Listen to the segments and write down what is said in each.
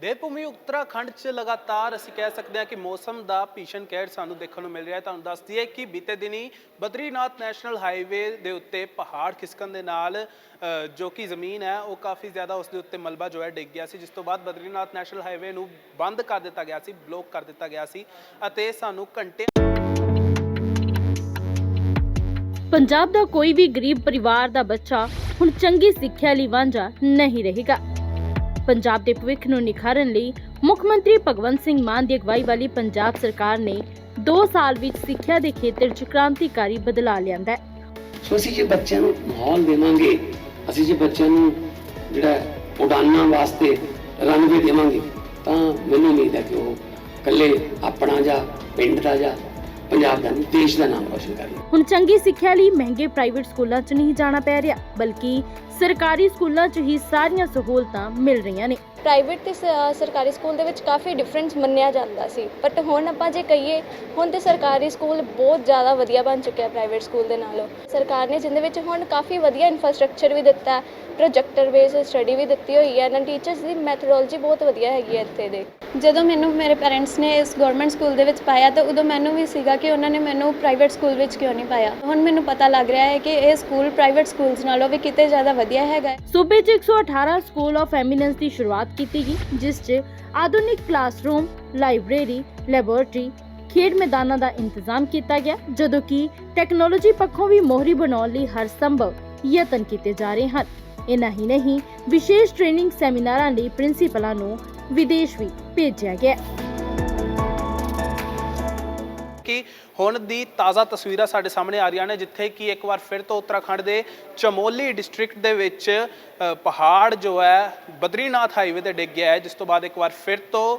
ਦੇਵਭੂਮੀ ਉੱਤਰਾਖੰਡ 'ਚ ਲਗਾਤਾਰ ਅਸੀਂ ਕਹਿ ਸਕਦੇ ਹਾਂ ਕਿ ਮੌਸਮ ਦਾ ਭੀਸ਼ਣ ਕਹਿਰ ਸਾਨੂੰ ਦੇਖਣ ਨੂੰ ਮਿਲ ਰਿਹਾ ਹੈ। ਤੁਹਾਨੂੰ ਦੱਸ ਦਈਏ ਕਿ ਬੀਤੇ ਦਿਨੀ ਬਦਰੀਨਾਥ ਨੈਸ਼ਨਲ ਹਾਈਵੇ ਦੇ ਉੱਤੇ ਪਹਾੜ ਖਿਸਕਣ ਦੇ ਨਾਲ ਜੋ ਕਿ ਜ਼ਮੀਨ ਹੈ, ਉਹ ਕਾਫੀ ਜ਼ਿਆਦਾ ਉਸ ਦੇ ਉੱਤੇ ਮਲਬਾ ਜੋ ਹੈ, ਡਿੱਗ ਗਿਆ ਸੀ, ਜਿਸ ਤੋਂ ਬਾਅਦ ਬਦਰੀਨਾਥ ਨੈਸ਼ਨਲ ਹਾਈਵੇ ਨੂੰ ਬੰਦ ਕਰ ਦਿੱਤਾ ਗਿਆ ਸੀ, ਬਲੌਕ ਕਰ ਦਿੱਤਾ ਗਿਆ ਸੀ ਅਤੇ ਸਾਨੂੰ ਘੰਟੇ ਪੰਜਾਬ ਦਾ ਕੋਈ ਵੀ ਗਰੀਬ ਪਰਿਵਾਰ ਦਾ ਬੱਚਾ ਹੁਣ ਚੰਗੀ ਸਿੱਖਿਆ ਲਈ ਵਾਂਝਾ ਨਹੀਂ ਰਹੇਗਾ। ਪੰਜਾਬ ਦੇ ਭਵਿੱਖ ਨੂੰ ਨਿਖਾਰਨ ਲਈ ਮੁੱਖ ਮੰਤਰੀ ਭਗਵੰਤ ਸਿੰਘ ਮਾਨ ਦੀ ਅਗਵਾਈ ਵਾਲੀ ਪੰਜਾਬ ਸਰਕਾਰ ਨੇ 2 ਸਾਲ ਵਿੱਚ ਸਿੱਖਿਆ ਦੇ ਖੇਤਰ 'ਚ ਕ੍ਰਾਂਤੀਕਾਰੀ ਬਦਲਾਅ ਲਿਆਂਦਾ ਹੈ। ਸੋ ਅਸੀਂ ਜੇ ਬੱਚਿਆਂ ਨੂੰ ਮਾਹੌਲ ਦੇਵਾਂਗੇ, ਅਸੀਂ ਜੇ ਬੱਚਿਆਂ ਨੂੰ ਜਿਹੜਾ ਉਡਾਨਾਂ ਵਾਸਤੇ ਰਨਵੇ ਦੇਵਾਂਗੇ, ਤਾਂ ਮੈਨੂੰ ਉਮੀਦ ਹੈ ਕਿ ਉਹ ਇਕੱਲੇ ਆਪਣਾ ਜਾਂ ਪਿੰਡ ਦਾ ਜਾਂ ਪੰਜਾਬ ਦਾ ਨਹੀਂ, ਦੇਸ਼ ਦਾ ਨਾਮ ਰੋਸ਼ਨ ਕਰਨਗੇ ਹੁਣ ਚੰਗੀ ਸਿੱਖਿਆ ਲਈ ਮਹਿੰਗੇ ਪ੍ਰਾਈਵੇਟ ਸਕੂਲਾਂ 'ਚ ਨਹੀਂ ਜਾਣਾ ਪੈ ਰਿਹਾ, ਬਲਕਿ ਸਰਕਾਰੀ ਸਕੂਲਾਂ 'ਚ ਹੀ ਸਾਰੀਆਂ ਸਹੂਲਤਾਂ ਮਿਲ ਰਹੀਆਂ ਨੇ। ਪ੍ਰਾਈਵੇਟ ਤੇ ਸਰਕਾਰੀ ਸਕੂਲ ਦੇ ਵਿੱਚ ਕਾਫੀ ਡਿਫਰੈਂਸ ਮੰਨਿਆ ਜਾਂਦਾ ਸੀ। ਬਟ ਹੁਣ ਆਪਾਂ ਜੇ ਕਹੀਏ ਹੁਣ ਤੇ ਸਰਕਾਰੀ ਸਕੂਲ ਬਹੁਤ ਜ਼ਿਆਦਾ ਵਧੀਆ ਬਣ ਚੁੱਕਿਆ ਪ੍ਰਾਈਵੇਟ ਸਕੂਲ ਦੇ ਨਾਲੋਂ। ਸਰਕਾਰ ਨੇ ਜਿੰਦੇ ਵਿੱਚ ਹੁਣ ਕਾਫੀ ਵਧੀਆ ਇਨਫਰਾਸਟ੍ਰਕਚਰ ਵੀ ਦਿੱਤਾ ਪ੍ਰੋਜੈਕਟਰ ਬੇਸ ਸਟੱਡੀ ਵੀ ਦਿੱਤੀ ਹੋਈ ਹੈ ਇਹਨਾਂ ਟੀਚਰਸ ਦੀ ਮੈਥਡੋਲੋਜੀ ਬਹੁਤ ਵਧੀਆ ਹੈਗੀ ਹੈ ਇੱਥੇ ਦੇ। ਜਦੋਂ ਮੈਨੂੰ ਮੇਰੇ ਪੈਰੈਂਟਸ ਨੇ ਇਸ ਗਵਰਨਮੈਂਟ ਸਕੂਲ ਦੇ ਵਿੱਚ ਪਾਇਆ ਤਾਂ ਉਦੋਂ ਮੈਨੂੰ ਵੀ ਸੀਗਾ ਕਿ ਉਹਨਾਂ ਨੇ ਮੈਨੂੰ ਪ੍ਰਾਈਵੇਟ ਸਕੂਲ ਵਿੱਚ ਕਿਉਂ ਨਹੀਂ ਪਾਇਆ। ਹੁਣ ਮੈਨੂੰ ਪਤਾ ਲੱਗ ਰਿਹਾ ਹੈ ਕਿ ਇਹ ਸਕੂਲ ਪ੍ਰਾਈਵੇਟ ਸਕੂਲਸ ਨਾਲੋਂ ਵੀ ਕਿਤੇ ਜ਼ਿਆਦਾ ਵਧੀਆ ਹੈਗਾ ਸੂਬੇ 'ਚ 118 ਸਕੂਲ ਆਫ ਐਮੀਨੈਂਸ ਦੀ ਸ਼ੁਰੂਆਤ ਕੀਤੀ ਗਈ, ਜਿਸ 'ਚ ਆਧੁਨਿਕ ਕਲਾਸਰੂਮ, ਲਾਇਬ੍ਰੇਰੀ, ਲੈਬੋਰੇਟਰੀ, ਖੇਡ ਮੈਦਾਨਾਂ ਦਾ ਇੰਤਜ਼ਾਮ ਕੀਤਾ ਗਿਆ, ਜਦੋਂ ਕਿ ਟੈਕਨੋਲੋਜੀ ਪੱਖੋਂ ਵੀ ਮੋਹਰੀ ਬਣਾਉਣ ਲਈ ਹਰ ਸੰਭਵ ਯਤਨ ਕੀਤੇ ਜਾ ਰਹੇ ਹਨ। ਇਨਾ ਹੀ ਨਹੀਂ, ਵਿਸ਼ੇਸ਼ ਟ੍ਰੇਨਿੰਗ ਸੈਮੀਨਾਰਾਂ ਲਈ ਪ੍ਰਿੰਸੀਪਲਾਂ ਨੂੰ ਵਿਦੇਸ਼ ਵੀ ਭੇਜਿਆ ਗਿਆ। ਕਿ ਹੁਣ ਦੀ ਤਾਜ਼ਾ ਤਸਵੀਰਾਂ ਸਾਡੇ ਸਾਹਮਣੇ ਆ ਰਹੀਆਂ ਨੇ, ਜਿੱਥੇ ਕਿ ਇੱਕ ਵਾਰ ਫਿਰ ਤੋਂ ਉੱਤਰਾਖੰਡ ਦੇ ਚਮੋਲੀ ਡਿਸਟ੍ਰਿਕਟ ਦੇ ਵਿੱਚ ਪਹਾੜ ਜੋ ਹੈ, ਬਦਰੀਨਾਥ ਹਾਈਵੇ ਤੇ ਡਿੱਗ ਗਿਆ ਹੈ, ਜਿਸ ਤੋਂ ਬਾਅਦ ਇੱਕ ਵਾਰ ਫਿਰ ਤੋਂ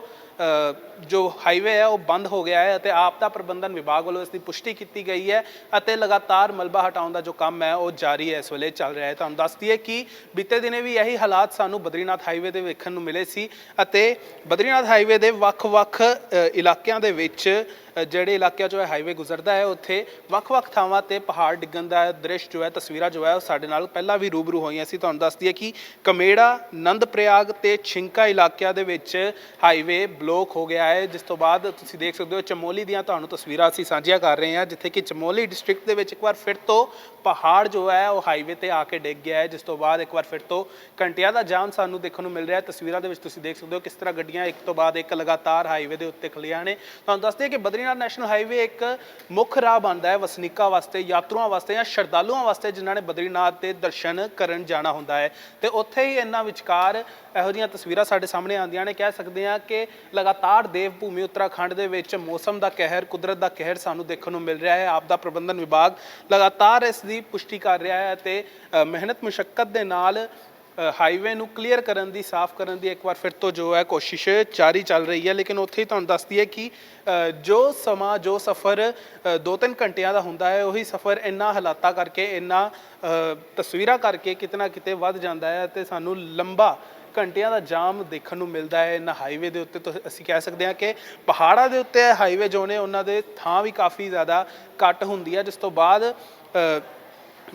ਜੋ ਹਾਈਵੇ ਹੈ, ਉਹ ਬੰਦ ਹੋ ਗਿਆ ਹੈ ਅਤੇ ਆਪਦਾ ਪ੍ਰਬੰਧਨ ਵਿਭਾਗ ਵੱਲੋਂ ਇਸ ਦੀ ਪੁਸ਼ਟੀ ਕੀਤੀ ਗਈ ਹੈ ਅਤੇ ਲਗਾਤਾਰ ਮਲਬਾ ਹਟਾਉਣ ਦਾ ਜੋ ਕੰਮ ਹੈ, ਉਹ ਜਾਰੀ ਹੈ, ਇਸ ਵੇਲੇ ਚੱਲ ਰਿਹਾ ਹੈ। ਤੁਹਾਨੂੰ ਦੱਸ ਦਈਏ ਕਿ ਬੀਤੇ ਦਿਨੇ ਵੀ ਇਹੀ ਹਾਲਾਤ ਸਾਨੂੰ ਬਦਰੀਨਾਥ ਹਾਈਵੇ ਦੇ ਵੇਖਣ ਨੂੰ ਮਿਲੇ ਸੀ ਅਤੇ ਬਦਰੀਨਾਥ ਹਾਈਵੇ ਦੇ ਵੱਖ-ਵੱਖ ਇਲਾਕਿਆਂ ਦੇ ਵਿੱਚ ਜਿਹੜੇ ਇਲਾਕਿਆਂ 'ਚੋਂ ਇਹ ਹਾਈਵੇ ਗੁਜ਼ਰਦਾ ਹੈ, ਉੱਥੇ ਵੱਖ-ਵੱਖ ਥਾਵਾਂ ਤੇ ਪਹਾੜ ਡਿੱਗਣ ਦਾ ਦ੍ਰਿਸ਼ ਜੋ ਹੈ, ਤਸਵੀਰਾਂ ਜੋ ਹੈ, ਉਹ ਸਾਡੇ ਨਾਲ ਪਹਿਲਾਂ ਵੀ ਰੂਬਰੂ ਹੋਈਆਂ ਸੀ। ਤੁਹਾਨੂੰ ਦੱਸ ਦਈਏ ਕਿ ਕਮੇੜਾ ਨੰਦ ਪ੍ਰਯਾਗ ਤੇ ਛਿੰਕਾ ਇਲਾਕਿਆਂ ਦੇ ਵਿੱਚ ਹਾਈਵੇ ਬਲੌਕ ਹੋ ਗਿਆ ਹੈ, ਜਿਸ ਤੋਂ ਬਾਅਦ ਤੁਸੀਂ ਦੇਖ ਸਕਦੇ ਹੋ ਚਮੋਲੀ ਦੀਆਂ ਤੁਹਾਨੂੰ ਤਸਵੀਰਾਂ ਅਸੀਂ ਸਾਂਝੀਆਂ ਕਰ ਰਹੇ ਹਾਂ, ਜਿੱਥੇ ਕਿ ਚਮੋਲੀ ਡਿਸਟ੍ਰਿਕਟ ਦੇ ਵਿੱਚ ਇੱਕ ਵਾਰ ਫਿਰ ਤੋਂ ਪਹਾੜ ਜੋ ਹੈ, ਉਹ ਹਾਈਵੇ ਤੇ ਆ ਕੇ ਡਿੱਗ ਗਿਆ ਹੈ, ਜਿਸ ਤੋਂ ਬਾਅਦ ਇੱਕ ਵਾਰ ਫਿਰ ਤੋਂ ਘੰਟਿਆਂ ਦਾ ਜਾਮ ਸਾਨੂੰ ਦੇਖਣ ਨੂੰ ਮਿਲ ਰਿਹਾ ਹੈ। ਤਸਵੀਰਾਂ ਦੇ ਵਿੱਚ ਤੁਸੀਂ ਦੇਖ ਸਕਦੇ ਹੋ ਕਿਸ ਤਰ੍ਹਾਂ ਗੱਡੀਆਂ ਇੱਕ ਤੋਂ ਬਾਅਦ ਇੱਕ ਲਗਾਤਾਰ ਹਾਈਵੇ ਦੇ ਉੱਤੇ ਖਲੀਆਂ ਨੇ। ਤੁਹਾਨੂੰ ਦੱਸਦੇ ਹਾਂ ਕਿ ਬਦਰੀਨਾਥ ਨੈਸ਼ਨਲ ਹਾਈਵੇ ਇੱਕ ਮੁੱਖ ਰਾਹ ਬਣਦਾ ਹੈ, ਵਸਨੀਕਾਂ ਵਾਸਤੇ, ਯਾਤਰੂਆਂ ਵਾਸਤੇ ਜਾਂ ਸ਼ਰਧਾਲੂਆਂ ਵਾਸਤੇ, ਜਿਨ੍ਹਾਂ ਨੇ ਬਦਰੀਨਾਥ ਦੇ ਦਰਸ਼ਨ ਕਰਨ ਜਾਣਾ ਹੁੰਦਾ ਹੈ। ਤੇ ਉੱਥੇ ਹੀ ਇਹਨਾਂ ਵਿਚਕਾਰ ਇਹੋ ਜਿਹੀਆਂ ਤਸਵੀਰਾਂ ਸਾਡੇ ਸਾਹਮਣੇ ਆਉਂਦੀਆਂ ਨੇ। ਕਹਿ ਸਕਦੇ ਹਾਂ ਕਿ ਲਗਾਤਾਰ ਦੇਵ ਭੂਮੀ ਉੱਤਰਾਖੰਡ ਦੇ ਵਿੱਚ ਮੌਸਮ ਦਾ ਕਹਿਰ, ਕੁਦਰਤ ਦਾ ਕਹਿਰ ਸਾਨੂੰ ਦੇਖਣ ਨੂੰ ਮਿਲ ਰਿਹਾ ਹੈ। ਆਪਦਾ ਪ੍ਰਬੰਧਨ ਵਿਭਾਗ ਲਗਾਤਾਰ ਇਸ ਦੀ ਪੁਸ਼ਟੀ ਕਰ ਰਿਹਾ ਹੈ ਤੇ ਮਿਹਨਤ ਮੁਸ਼ਕਲ ਦੇ ਨਾਲ ਹਾਈਵੇ ਨੂੰ ਕਲੀਅਰ ਕਰਨ ਦੀ, ਸਾਫ਼ ਕਰਨ ਦੀ ਇੱਕ ਵਾਰ ਫਿਰ ਤੋਂ ਜੋ ਹੈ ਕੋਸ਼ਿਸ਼ ਜਾਰੀ ਚੱਲ ਰਹੀ ਹੈ। ਲੇਕਿਨ ਉੱਥੇ ਹੀ ਤੁਹਾਨੂੰ ਦੱਸਦੀ ਹੈ ਕਿ ਜੋ ਸਮਾਂ, ਜੋ ਸਫ਼ਰ 2-3 ਘੰਟਿਆਂ ਦਾ ਹੁੰਦਾ ਹੈ, ਉਹੀ ਸਫ਼ਰ ਇੰਨਾ ਹਾਲਾਤਾਂ ਕਰਕੇ, ਇੰਨਾ ਤਸਵੀਰਾਂ ਕਰਕੇ ਕਿਤਨਾ ਕਿਤੇ ਵੱਧ ਜਾਂਦਾ ਹੈ ਤੇ ਸਾਨੂੰ ਲੰਬਾ ਘੰਟਿਆਂ ਦਾ ਜਾਮ ਦੇਖਣ ਨੂੰ ਮਿਲਦਾ ਹੈ। ਇਹਨਾਂ ਹਾਈਵੇ ਦੇ ਉੱਤੇ ਤਾਂ ਅਸੀਂ ਕਹਿ ਸਕਦੇ ਹਾਂ ਕਿ ਪਹਾੜਾਂ ਦੇ ਉੱਤੇ ਹਾਈਵੇ ਜੋ ਨੇ, ਉਹਨਾਂ ਦੇ ਥਾਂ ਵੀ ਕਾਫੀ ਜ਼ਿਆਦਾ ਘੱਟ ਹੁੰਦੀ ਹੈ। ਜਿਸ ਤੋਂ ਬਾਅਦ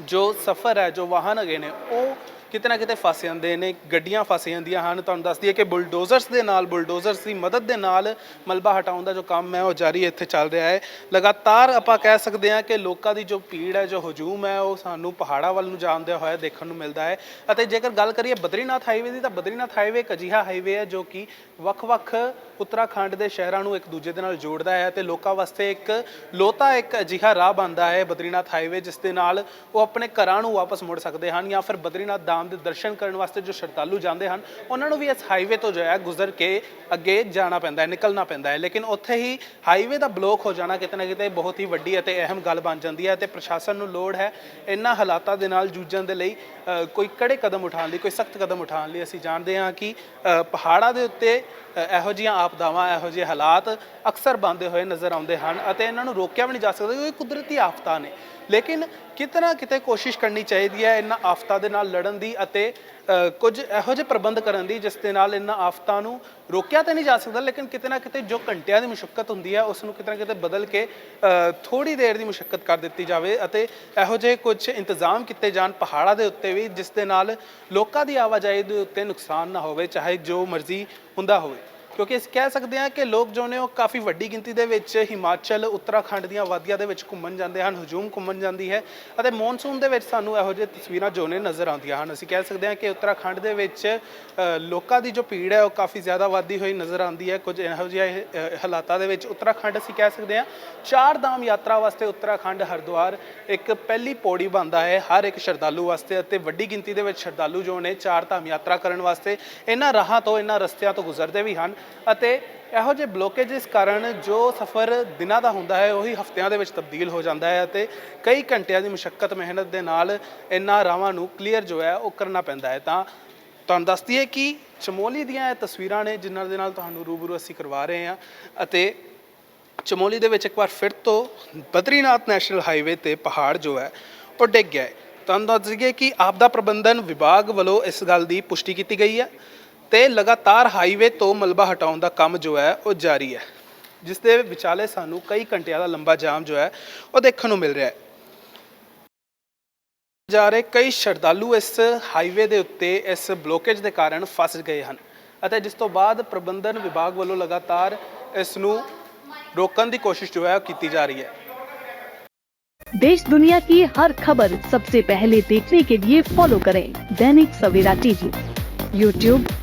ਜੋ ਸਫ਼ਰ ਹੈ, ਜੋ ਵਾਹਨ ਹੈਗੇ ਨੇ, ਉਹ ਕਿਤੇ ਨਾ ਕਿਤੇ ਫਸ ਜਾਂਦੇ ਨੇ, ਗੱਡੀਆਂ ਫਸ ਜਾਂਦੀਆਂ ਹਨ। ਤੁਹਾਨੂੰ ਦੱਸ ਦਈਏ ਕਿ ਬੁਲਡੋਜ਼ਰਸ ਦੇ ਨਾਲ, ਬੁਲਡੋਜ਼ਰਸ ਦੀ ਮਦਦ ਦੇ ਨਾਲ ਮਲਬਾ ਹਟਾਉਣ ਦਾ ਜੋ ਕੰਮ ਹੈ, ਉਹ ਜਾਰੀ ਇੱਥੇ ਚੱਲ ਰਿਹਾ ਹੈ। ਲਗਾਤਾਰ ਆਪਾਂ ਕਹਿ ਸਕਦੇ ਹਾਂ ਕਿ ਲੋਕਾਂ ਦੀ ਜੋ ਭੀੜ ਹੈ, ਜੋ ਹਜੂਮ ਹੈ, ਉਹ ਸਾਨੂੰ ਪਹਾੜਾਂ ਵੱਲ ਨੂੰ ਜਾਂਦਿਆ ਹੋਇਆ ਦੇਖਣ ਨੂੰ ਮਿਲਦਾ ਹੈ। ਅਤੇ ਜੇਕਰ ਗੱਲ ਕਰੀਏ ਬਦਰੀਨਾਥ ਹਾਈਵੇ ਦੀ, ਤਾਂ ਬਦਰੀਨਾਥ ਹਾਈਵੇ ਇੱਕ ਅਜਿਹਾ ਹਾਈਵੇ ਹੈ ਜੋ ਕਿ ਵੱਖ-ਵੱਖ ਉੱਤਰਾਖੰਡ ਦੇ ਸ਼ਹਿਰਾਂ ਨੂੰ ਇੱਕ ਦੂਜੇ ਦੇ ਨਾਲ ਜੋੜਦਾ ਹੈ ਤੇ ਲੋਕਾਂ ਵਾਸਤੇ ਇੱਕ ਲੋਤਾ ਇੱਕ ਅਜਿਹਾ ਰਾਹ ਬਣਦਾ ਹੈ ਬਦਰੀਨਾਥ ਹਾਈਵੇ, ਜਿਸ ਦੇ ਨਾਲ ਉਹ ਆਪਣੇ ਘਰਾਂ ਨੂੰ ਵਾਪਸ ਮੁੜ ਸਕਦੇ ਹਨ ਜਾਂ ਫਿਰ ਬਦਰੀਨਾਥ ਧਾਮ ਦੇ ਦਰਸ਼ਨ ਕਰਨ ਵਾਸਤੇ ਜੋ ਸ਼ਰਧਾਲੂ ਜਾਂਦੇ ਹਨ, ਉਹਨਾਂ ਨੂੰ ਵੀ ਇਸ ਹਾਈਵੇ ਤੋਂ ਜੋ ਹੈ ਗੁਜ਼ਰ ਕੇ ਅੱਗੇ ਜਾਣਾ ਪੈਂਦਾ ਹੈ, ਨਿਕਲਣਾ ਪੈਂਦਾ ਹੈ। ਲੇਕਿਨ ਉੱਥੇ ਹੀ ਹਾਈਵੇ ਦਾ ਬਲੌਕ ਹੋ ਜਾਣਾ ਕਿਤੇ ਨਾ ਕਿਤੇ ਬਹੁਤ ਹੀ ਵੱਡੀ ਅਤੇ ਅਹਿਮ ਗੱਲ ਬਣ ਜਾਂਦੀ ਹੈ ਤੇ ਪ੍ਰਸ਼ਾਸਨ ਨੂੰ ਲੋੜ ਹੈ ਇਹਨਾਂ ਹਾਲਾਤਾਂ ਦੇ ਨਾਲ ਜੂਝਣ ਦੇ ਲਈ ਕੋਈ ਕੜੇ ਕਦਮ ਉਠਾਉਣ ਲਈ ਕੋਈ ਸਖਤ ਕਦਮ ਉਠਾਉਣ ਲਈ। ਅਸੀਂ ਜਾਣਦੇ ਹਾਂ ਕਿ ਪਹਾੜਾਂ ਦੇ ਉੱਤੇ ਇਹੋ ਜਿਹੀਆਂ ਆਪਦਾਵਾਂ ਇਹੋ ਜਿਹੇ ਹਾਲਾਤ ਅਕਸਰ ਬਣਦੇ ਹੋਏ ਨਜ਼ਰ ਆਉਂਦੇ ਹਨ ਅਤੇ ਇਹਨਾਂ ਨੂੰ ਰੋਕਿਆ ਵੀ ਨਹੀਂ ਜਾ ਸਕਦਾ ਕਿਉਂਕਿ ਕੁਦਰਤੀ ਆਫਤਾਂ ਨੇ। ਲੇਕਿਨ ਕਿਤੇ ਨਾ ਕਿਤੇ ਕੋਸ਼ਿਸ਼ ਕਰਨੀ ਚਾਹੀਦੀ ਹੈ ਇਹਨਾਂ ਆਫਤਾਂ ਦੇ ਨਾਲ ਲੜਨ ਦੀ ਅਤੇ ਕੁਝ ਇਹੋ ਜਿਹੇ ਪ੍ਰਬੰਧ ਕਰਨ ਦੀ ਜਿਸ ਦੇ ਨਾਲ ਇਹਨਾਂ ਆਫਤਾਂ ਨੂੰ ਰੋਕਿਆ ਤਾਂ ਨਹੀਂ ਜਾ ਸਕਦਾ, ਲੇਕਿਨ ਕਿਤੇ ਨਾ ਕਿਤੇ ਜੋ ਘੰਟਿਆਂ ਦੀ ਮੁਸ਼ਕਲ ਹੁੰਦੀ ਹੈ ਉਸ ਨੂੰ ਕਿਤੇ ਨਾ ਕਿਤੇ ਬਦਲ ਕੇ ਥੋੜੀ ਦੇਰ ਦੀ ਮੁਸ਼ਕਲ ਕਰ ਦਿੱਤੀ ਜਾਵੇ ਅਤੇ ਇਹੋ ਜਿਹੇ ਕੁਝ ਇੰਤਜ਼ਾਮ ਕੀਤੇ ਜਾਣ ਪਹਾੜਾਂ ਦੇ ਉੱਤੇ ਵੀ ਜਿਸ ਦੇ ਨਾਲ ਲੋਕਾਂ ਦੀ ਆਵਾਜਾਈ ਦੇ ਉੱਤੇ ਨੁਕਸਾਨ ਨਾ ਹੋਵੇ, ਚਾਹੇ ਜੋ ਮਰਜ਼ੀ ਹੁੰਦਾ ਹੋਵੇ। ਕਿਉਂਕਿ ਅਸੀਂ ਕਹਿ ਸਕਦੇ ਹਾਂ ਕਿ ਲੋਕ ਜੋ ਨੇ ਉਹ ਕਾਫੀ ਵੱਡੀ ਗਿਣਤੀ ਦੇ ਵਿੱਚ ਹਿਮਾਚਲ, ਉੱਤਰਾਖੰਡ ਦੀਆਂ ਵਾਦੀਆਂ ਦੇ ਵਿੱਚ ਘੁੰਮਣ ਜਾਂਦੇ ਹਨ, ਹਜੂਮ ਘੁੰਮਣ ਜਾਂਦੀ ਹੈ ਅਤੇ ਮੌਨਸੂਨ ਦੇ ਵਿੱਚ ਸਾਨੂੰ ਇਹੋ ਜਿਹੇ ਤਸਵੀਰਾਂ ਜੋ ਨੇ ਨਜ਼ਰ ਆਉਂਦੀਆਂ ਹਨ। ਅਸੀਂ ਕਹਿ ਸਕਦੇ ਹਾਂ ਕਿ ਉੱਤਰਾਖੰਡ ਦੇ ਵਿੱਚ ਲੋਕਾਂ ਦੀ ਜੋ ਭੀੜ ਹੈ ਉਹ ਕਾਫੀ ਜ਼ਿਆਦਾ ਵੱਧਦੀ ਹੋਈ ਨਜ਼ਰ ਆਉਂਦੀ ਹੈ। ਕੁਝ ਇਹੋ ਜਿਹੇ ਹਾਲਾਤਾਂ ਦੇ ਵਿੱਚ ਉੱਤਰਾਖੰਡ ਅਸੀਂ ਕਹਿ ਸਕਦੇ ਹਾਂ ਚਾਰ ਧਾਮ ਯਾਤਰਾ ਵਾਸਤੇ ਉੱਤਰਾਖੰਡ, ਹਰਿਦੁਆਰ ਇੱਕ ਪਹਿਲੀ ਪੌੜੀ ਬਣਦਾ ਹੈ ਹਰ ਇੱਕ ਸ਼ਰਧਾਲੂ ਵਾਸਤੇ ਅਤੇ ਵੱਡੀ ਗਿਣਤੀ ਦੇ ਵਿੱਚ ਸ਼ਰਧਾਲੂ ਜੋ ਨੇ ਚਾਰ ਧਾਮ ਯਾਤਰਾ ਕਰਨ ਵਾਸਤੇ ਇਹਨਾਂ ਰਾਹਾਂ ਤੋਂ, ਇਹਨਾਂ ਰਸਤਿਆਂ ਤੋਂ ਗੁਜ਼ਰਦੇ ਵੀ ਹਨ। ਅਤੇ ਇਹੋ ਜਿਹੇ ਬਲੋਕੇजेस ਕਾਰਨ ਜੋ ਸਫ਼ਰ ਦਿਨਾਂ ਦਾ ਹੁੰਦਾ ਹੈ, ਉਹੀ ਹਫ਼ਤਿਆਂ ਦੇ ਵਿੱਚ ਤਬਦੀਲ ਹੋ ਜਾਂਦਾ ਹੈ ਅਤੇ ਕਈ ਘੰਟਿਆਂ ਦੀ ਮੁਸ਼ਕਲ ਮਿਹਨਤ ਦੇ ਨਾਲ ਇਹਨਾਂ ਰਾਹਾਂ ਨੂੰ ਕਲੀਅਰ ਜੋ ਹੈ, ਉਹ ਕਰਨਾ ਪੈਂਦਾ ਹੈ। ਤਾਂ ਤੁਹਾਨੂੰ ਦੱਸ ਦਈਏ ਕਿ ਚਮੋਲੀ ਦੀਆਂ ਇਹ ਤਸਵੀਰਾਂ ਨੇ ਜਿਨ੍ਹਾਂ ਦੇ ਨਾਲ ਤੁਹਾਨੂੰ ਰੂਬਰੂ ਅਸੀਂ ਕਰਵਾ ਰਹੇ ਹਾਂ ਅਤੇ ਚਮੋਲੀ ਦੇ ਵਿੱਚ ਇੱਕ ਵਾਰ ਫਿਰ ਤੋਂ ਬਦਰੀਨਾਥ ਨੈਸ਼ਨਲ ਹਾਈਵੇ ਤੇ ਪਹਾੜ ਜੋ ਹੈ, ਉਹ ਡਿੱਗ ਗਿਆ ਹੈ। ਤੁਹਾਨੂੰ ਦੱਸ ਦਈਏ ਕਿ ਆਪਦਾ ਪ੍ਰਬੰਧਨ ਵਿਭਾਗ ਵੱਲੋਂ ਇਸ ਗੱਲ ਦੀ ਪੁਸ਼ਟੀ ਕੀਤੀ ਗਈ ਹੈ ਤੇ ਲਗਾਤਾਰ ਹਾਈਵੇ ਤੋਂ ਮਲਬਾ ਹਟਾਉਣ ਦਾ ਕੰਮ ਜੋ ਹੈ ਉਹ ਜਾਰੀ ਹੈ ਜਿਸ ਦੇ ਵਿਚਾਲੇ ਸਾਨੂੰ ਕਈ ਘੰਟਿਆਂ ਦਾ ਲੰਬਾ ਜਾਮ ਜੋ ਹੈ ਉਹ ਦੇਖਣ ਨੂੰ ਮਿਲ ਰਿਹਾ ਹੈ ਜਾ ਰਹੇ ਕਈ ਸ਼ਰਧਾਲੂ ਇਸ ਹਾਈਵੇ ਦੇ ਉੱਤੇ ਇਸ ਬਲੋਕੇਜ ਦੇ ਕਾਰਨ ਫਸ ਗਏ ਹਨ ਅਤੇ ਜਿਸ ਤੋਂ ਬਾਅਦ ਪ੍ਰਬੰਧਨ ਵਿਭਾਗ ਵੱਲੋਂ ਲਗਾਤਾਰ ਇਸ ਨੂੰ ਰੋਕਣ ਦੀ ਕੋਸ਼ਿਸ਼ ਜੋ ਹੈ ਉਹ ਕੀਤੀ ਜਾ ਰਹੀ ਹੈ देश दुनिया की हर खबर सबसे पहले देखने के लिए फॉलो करें दैनिक सवेरा टीवी यूट्यूब